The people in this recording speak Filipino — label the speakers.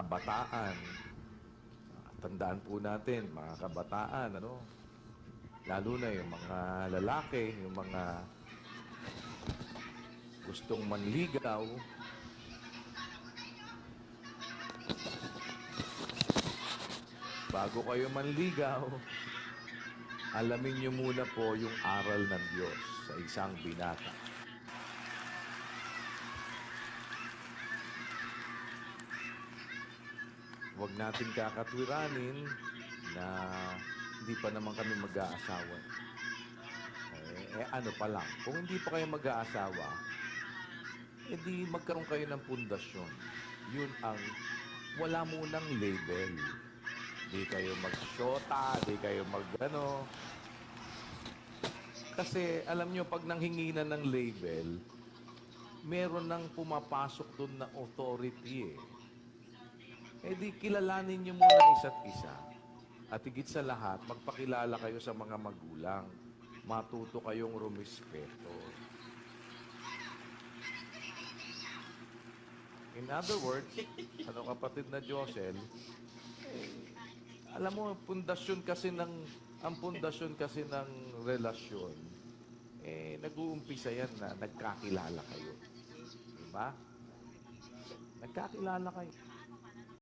Speaker 1: kabataan. Tandaan po natin, mga kabataan, ano, lalo na yung mga lalaki, yung mga gustong manligaw, bago kayo manligaw, alamin niyo muna po yung aral ng Diyos sa isang binata. Huwag natin kakatwiranin na hindi pa naman kami mag-aasawa. Eh, eh, ano pa lang, kung hindi pa kayo mag-aasawa, edi magkaroon kayo ng pundasyon. Yun ang wala munang label. Di kayo mag-shota, di kayo mag-ano. Kasi alam nyo, pag nanghingi na ng label, meron nang pumapasok doon na authority eh. Eh di kilalanin nyo muna isa't isa. At higit sa lahat, magpakilala kayo sa mga magulang. Matuto kayong rumispeto. In other words, ano kapatid na Josel, eh, alam mo, pundasyon kasi ng, ang pundasyon kasi ng relasyon, eh, nag-uumpisa yan na nagkakilala kayo. Diba? Nagkakilala kayo.